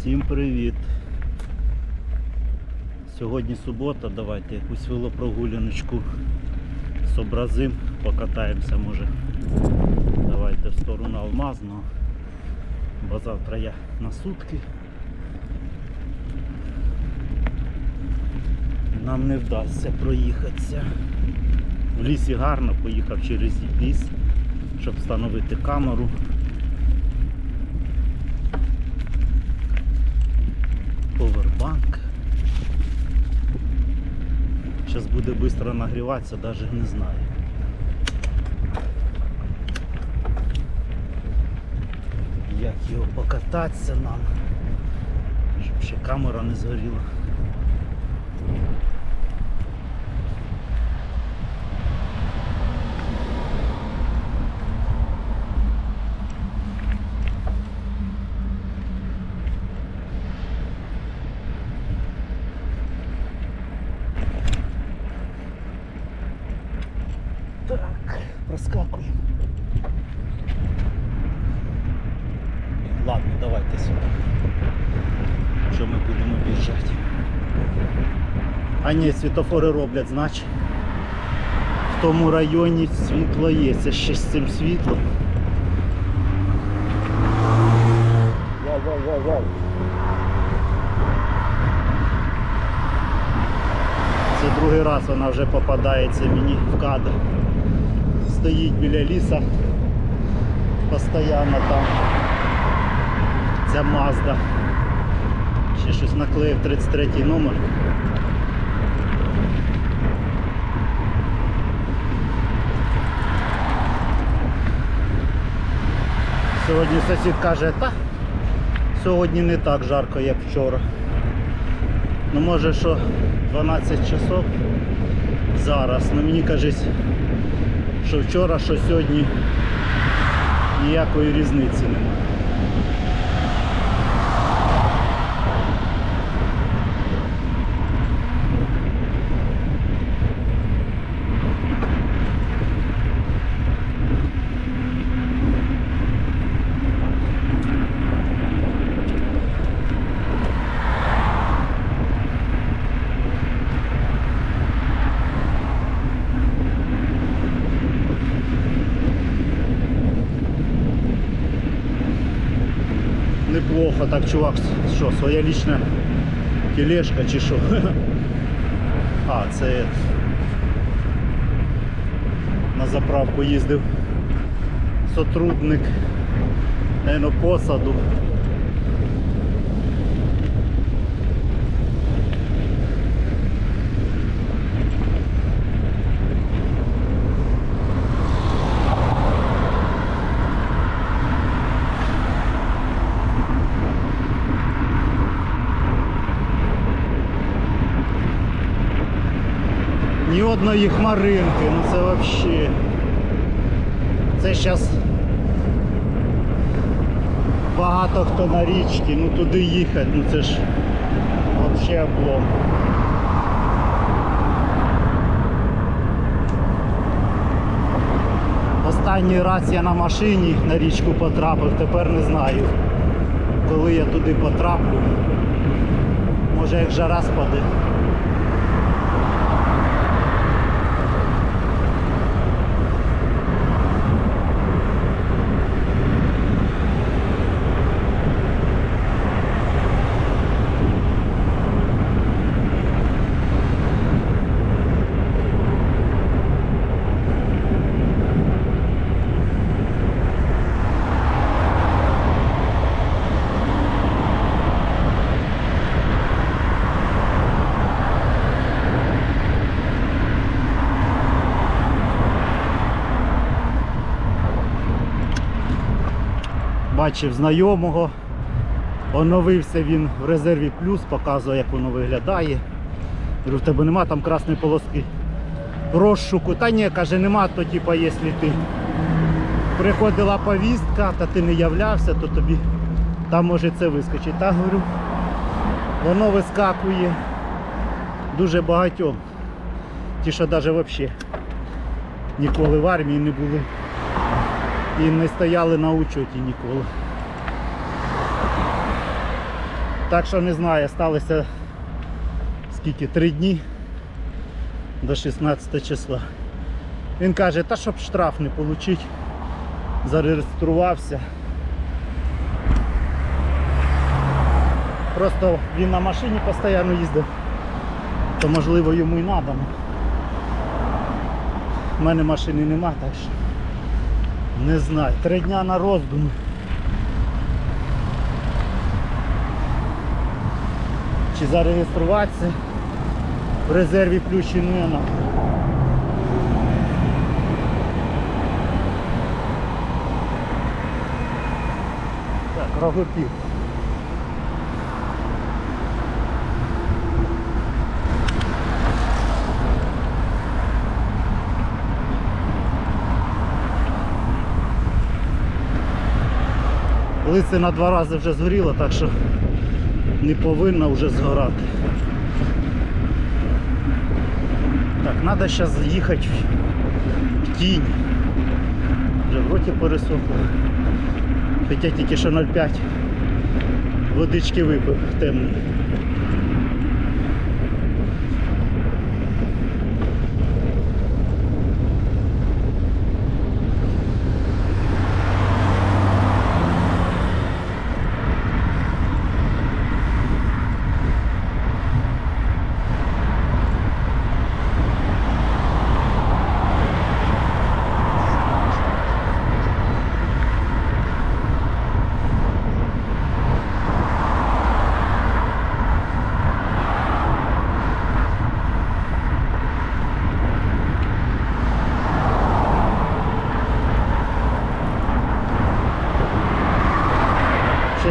Всім привіт! Сьогодні субота, давайте якусь велопрогуляночку зобразим, покатаємося може. Давайте в сторону Алмазного. Бо завтра я на сутки. Нам не вдасться проїхатися. В лісі гарно поїхав через ліс, щоб встановити камеру. Повербанк. Зараз буде швидко нагріватися, навіть не знаю. Як його покататися нам, щоб ще камера не згоріла. Так, проскакуємо. Ладно, давайте сюди. Що ми будемо біжати? А ні, світофори роблять, значить. В тому районі світло є. Це ще з цим світлом. Вау, вау, вау, вау. Це другий раз вона вже попадається мені в кадр. Стоїть біля ліса. Постоянно там. Ця Мазда. Ще щось наклеїв 33 номер. Сьогодні сусід каже, та сьогодні не так жарко, як вчора. Ну може що 12 часов зараз. Ну мені кажуть, що вчора, що сьогодні ніякої різниці немає. Неплохо так, чувак, що, своя лічна тележка чи що? А, це на заправку їздив сотрудник посаду. Ні одної хмаринки, ну це взагалі. Це зараз багато хто на річці, ну туди їхати, ну це ж взагалі облом. Останній раз я на машині на річку потрапив, тепер не знаю, коли я туди потраплю. Може як жара спаде. Бачив знайомого. Оновився він в резерві плюс, показує, як воно виглядає. Говорю, в тебе нема там красної полоски розшуку. Та ні, каже, нема, то типа, якщо ти приходила повістка, та ти не являвся, то тобі там може це вискочить. Та говорю, воно вискакує дуже багатьом. Ті, що навіть взагалі ніколи в армії не були і не стояли на учоті ніколи. Так що не знаю, сталося скільки, три дні до 16 числа. Він каже, та щоб штраф не отримати, зареєструвався. Просто він на машині постійно їздив, то можливо йому і треба. У мене машини нема, так що не знаю. Три дня на роздуми. Чи зареєструватися в резерві Плющинина. Так, рогопів. Лице на два рази вже згоріла, так що не повинна вже згорати. Так, треба зараз їхати в тінь. Вже в роті пересохло. Хоча тільки що 0,5 водички випив темний.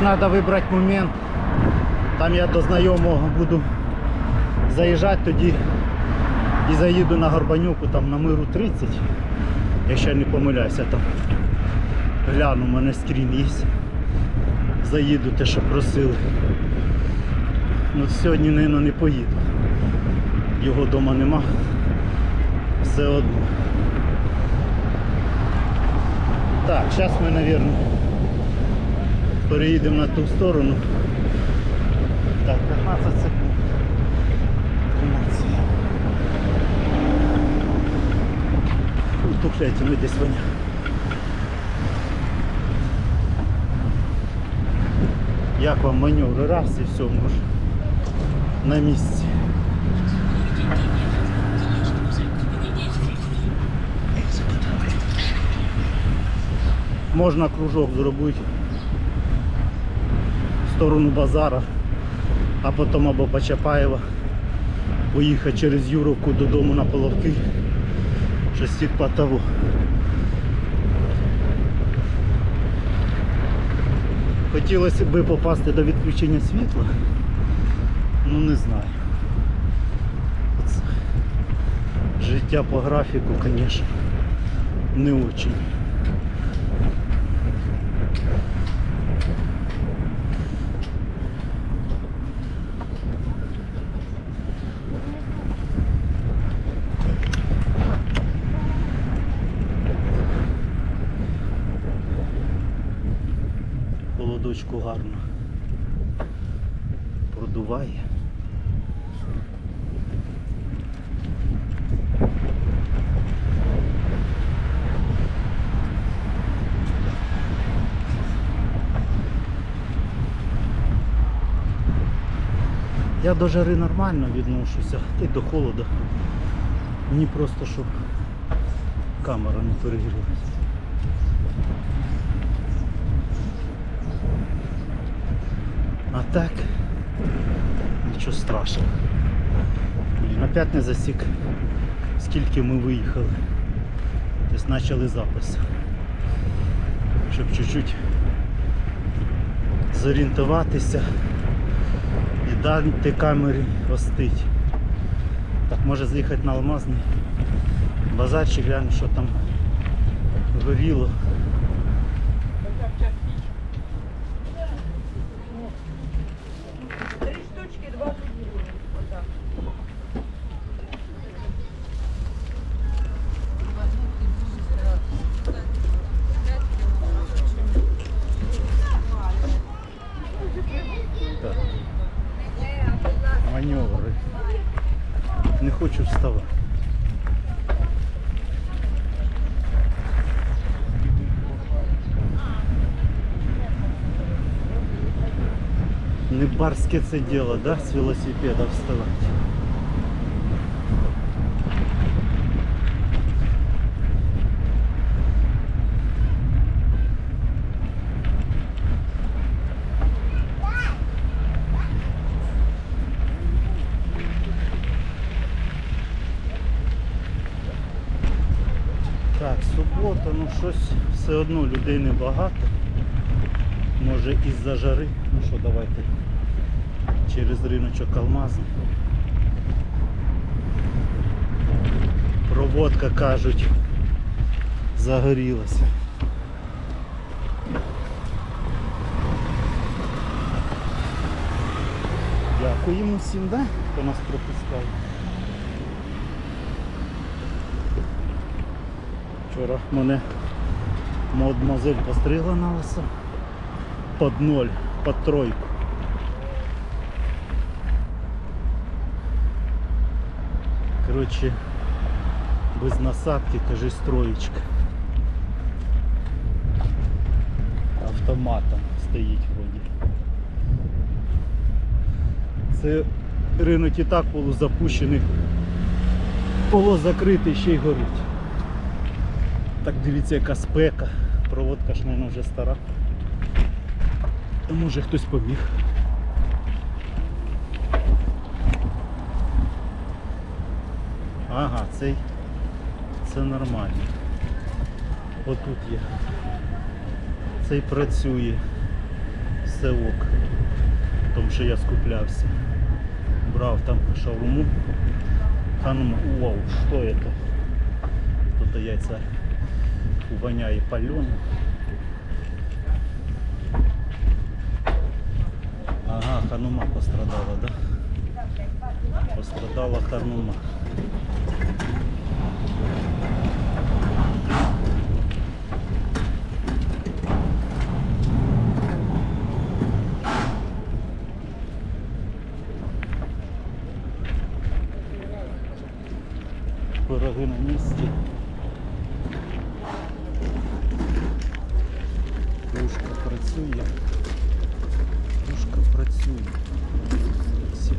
Треба вибрати момент. Там я до знайомого буду заїжджати тоді і заїду на Горбанюку, там на миру 30, якщо я не помиляюся там. Гляну, у мене скрін є. Заїду те, що просили. Ну сьогодні, мабуть, не поїду. Його вдома нема. Все одно. Так, зараз ми, мабуть, переїдемо на ту сторону. Так, 15 секунд. 13. Ну, Тухляйте, ми десь вони. Як вам маневр? Раз і все, може. На місці. Можна кружок зробити сторону базара, а потім або по Чапаєва поїхати через Юровку додому на Половки. Щось типа того. Хотілося б попасти до відключення світла. Ну не знаю. Життя по графіку, звісно, не очень. Холодочку гарно продуває. Я до жари нормально відношуся, й до холоду. Мені просто щоб камера не перегрілася. Так, нічого страшного. Блін, опять не засік, скільки ми виїхали. Тобто почали запис. Щоб чуть-чуть зорієнтуватися і дати камері остить. Так, може з'їхати на Алмазний базарчик, гляну, що там горіло. Хочу вставати. Не барське це діло, да, з велосипеда вставати. Щось все одно людей небагато. Може із-за жари. Ну що, давайте через риночок алмазний. Проводка кажуть загорілася. Дякуємо всім, да? хто нас пропускав. Вчора мене мадмозель постригла на лисо. Под ноль, под тройку. Коротше, без насадки, кажись, троєчка. Автоматом стоїть вроді. Це ринок і так полузапущений, полузакритий, ще й горить. Так дивіться, яка спека. Проводка ж, мабуть, вже стара. А може хтось побіг. Ага, цей це нормально. Отут є. Цей працює. Все ок. Тому що я скуплявся. Брав там шаурму. Ханум, вау, що это? Тут яйця воняє пальоне. Ага, ханума пострадала, да? Пострадала ханума.